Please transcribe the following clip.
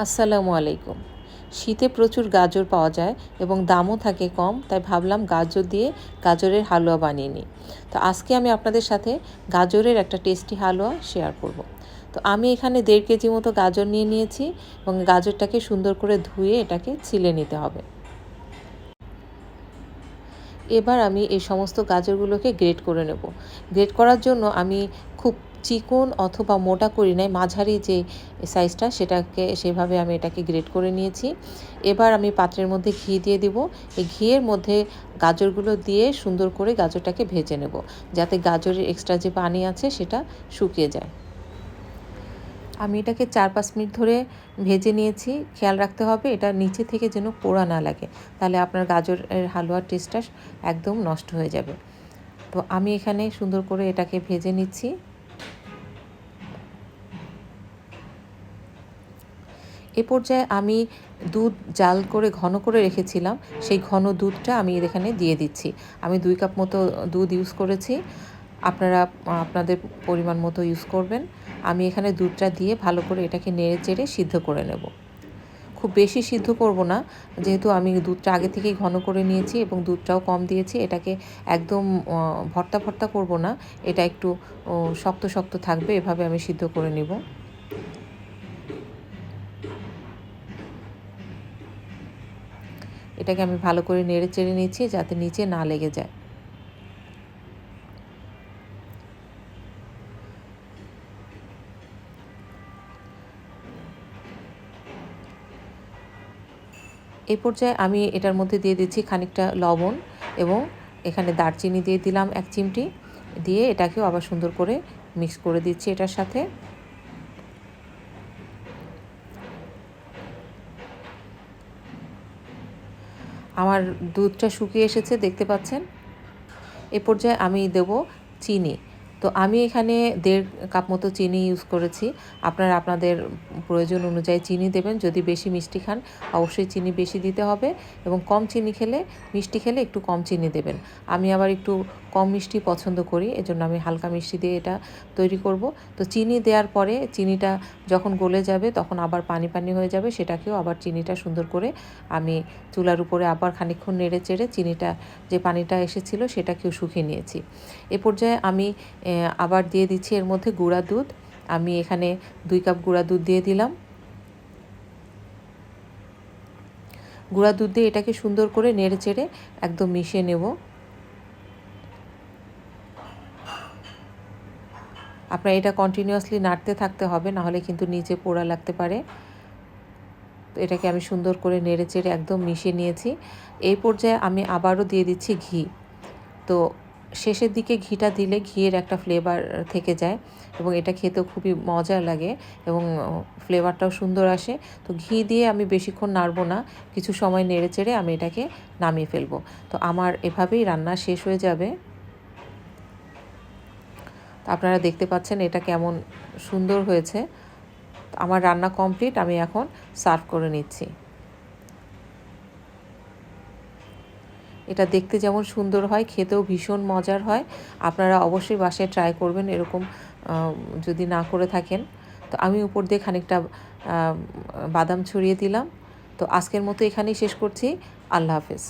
আসসালামু আলাইকুম। শীতে প্রচুর গাজর পাওয়া যায় এবং দামও থাকে কম, তাই ভাবলাম গাজর দিয়ে গাজরের হালুয়া বানিয়ে নিই। তো আজকে আমি আপনাদের সাথে গাজরের একটা টেস্টি হালুয়া শেয়ার করব। তো আমি এখানে দেড় কেজি মতো গাজর নিয়ে নিয়েছি এবং গাজরটাকে সুন্দর করে ধুয়ে এটাকে ছিলে নিতে হবে। এবার আমি এই সমস্ত গাজরগুলোকে গ্রেড করে নেব। গ্রেড করার জন্য আমি খুব চিকন অথবা মোটা করি নাই, মাঝারি যে সাইজটা সেটাকে, সেভাবে আমি এটাকে গ্রেট করে নিয়েছি। এবার আমি পাত্রের মধ্যে ঘি দিয়ে দিব। এই ঘিয়ের মধ্যে গাজরগুলো দিয়ে সুন্দর করে গাজরটাকে ভেজে নেব, যাতে গাজরের এক্সট্রা যে পানি আছে সেটা শুকিয়ে যায়। আমি এটাকে চার পাঁচ মিনিট ধরে ভেজে নিয়েছি। খেয়াল রাখতে হবে, এটা নিচে থেকে যেন পোড়া না লাগে, তাহলে আপনার গাজরের হালুয়ার টেস্টটা একদম নষ্ট হয়ে যাবে। তো আমি এখানে সুন্দর করে এটাকে ভেজে নিচ্ছি। এ পর্যায়ে আমি দুধ জাল করে ঘন করে রেখেছিলাম। সেই ঘন দুধটা আমি এখানে দিয়ে দিচ্ছি। আমি দুই কাপ মতো দুধ ইউজ করেছি। আপনারা, আপনাদের পরিমাণ মতো ইউজ করবেন। আমি এখানে দুধটা দিয়ে ভালো করে এটাকে নেড়ে চেড়ে সিদ্ধ করে নেব। খুব বেশি সিদ্ধ করব না। যেহেতু আমি দুধটা আগে থেকেই ঘন করে নিয়েছি এবং দুধটাও কম দিয়েছি, এটাকে একদম ভর্তা ভর্তা করব না। এটা একটু শক্ত শক্ত থাকবে। এভাবে আমি সিদ্ধ করে নেব। এটাকে আমি ভালো করে নেড়ে চেড়ে নিচ্ছি যাতে নিচে না লেগে যায়। এই পর্যায়ে আমি এটার মধ্যে দিয়ে দিচ্ছি খানিকটা লবণ এবং এখানে দারচিনি দিয়ে দিলাম এক চিমটি। দিয়ে এটাকেও আবার সুন্দর করে মিক্স করে দিচ্ছি এটার সাথে। আমার দুধটা শুকিয়ে এসেছে দেখতে পাচ্ছেন? এ পর্যায়ে আমি দেব চিনি। তো আমি এখানে দেড় কাপ মতো চিনি ইউজ করেছি। আপনারা আপনাদের প্রয়োজন অনুযায়ী চিনি দেবেন। যদি বেশি মিষ্টি খান, অবশ্যই চিনি বেশি দিতে হবে এবং কম চিনি খেলে, মিষ্টি খেলে একটু কম চিনি দেবেন। আমি আবার একটু কম মিষ্টি পছন্দ করি, এজন্য আমি হালকা মিষ্টি দিয়ে এটা তৈরি করব। তো চিনি দেওয়ার পরে চিনিটা যখন গলে যাবে, তখন আবার পানি পানি হয়ে যাবে, সেটাকেও আবার চিনিটা সুন্দর করে আমি চুলার উপরে আবার খানিক্ষণ নেড়ে চেড়ে চিনিটা, যে পানিটা এসেছিল সেটাকেও শুকিয়ে নিয়েছি। এ পর্যায়ে আমি আবার দিয়ে দিচ্ছি এর মধ্যে গুঁড়া দুধ। আমি এখানে দুই কাপ গুঁড়া দুধ দিয়ে দিলাম। গুঁড়া দুধ দিয়ে এটাকে সুন্দর করে নেড়ে চেড়ে একদম মিশিয়ে নেব। আপনার এটা কন্টিনিউয়াসলি নাড়তে থাকতে হবে, নাহলে কিন্তু নিচে পোড়া লাগতে পারে। তো এটাকে আমি সুন্দর করে নেড়ে চেড়ে একদম মিশিয়ে নিয়েছি। এই পর্যায়ে আমি আবারও দিয়ে দিচ্ছি ঘি। তো শেষের দিকে ঘিটা দিলে ঘিয়ের একটা ফ্লেভার থেকে যায় এবং এটা খেতেও খুবই মজা লাগে এবং ফ্লেভারটাও সুন্দর আসে। তো ঘি দিয়ে আমি বেশিক্ষণ নাড়বো না, কিছু সময় নেড়ে চেড়ে আমি এটাকে নামিয়ে ফেলব। তো আমার এভাবেই রান্না শেষ হয়ে যাবে। আপনারা দেখতে পাচ্ছেন এটা কেমন সুন্দর হয়েছে। আমার রান্না কমপ্লিট আমি এখন সার্ভ করে নিচ্ছি। এটা দেখতে যেমন সুন্দর হয়, খেতেও ভীষণ মজার হয়। আপনারা অবশ্যই বাসায় ট্রাই করবেন এরকম যদি না করে থাকেন। তো আমি উপর দিয়ে খানিকটা বাদাম ছড়িয়ে দিলাম। তো আজকের মতো এখানেই শেষ করছি। আল্লাহ হাফেজ।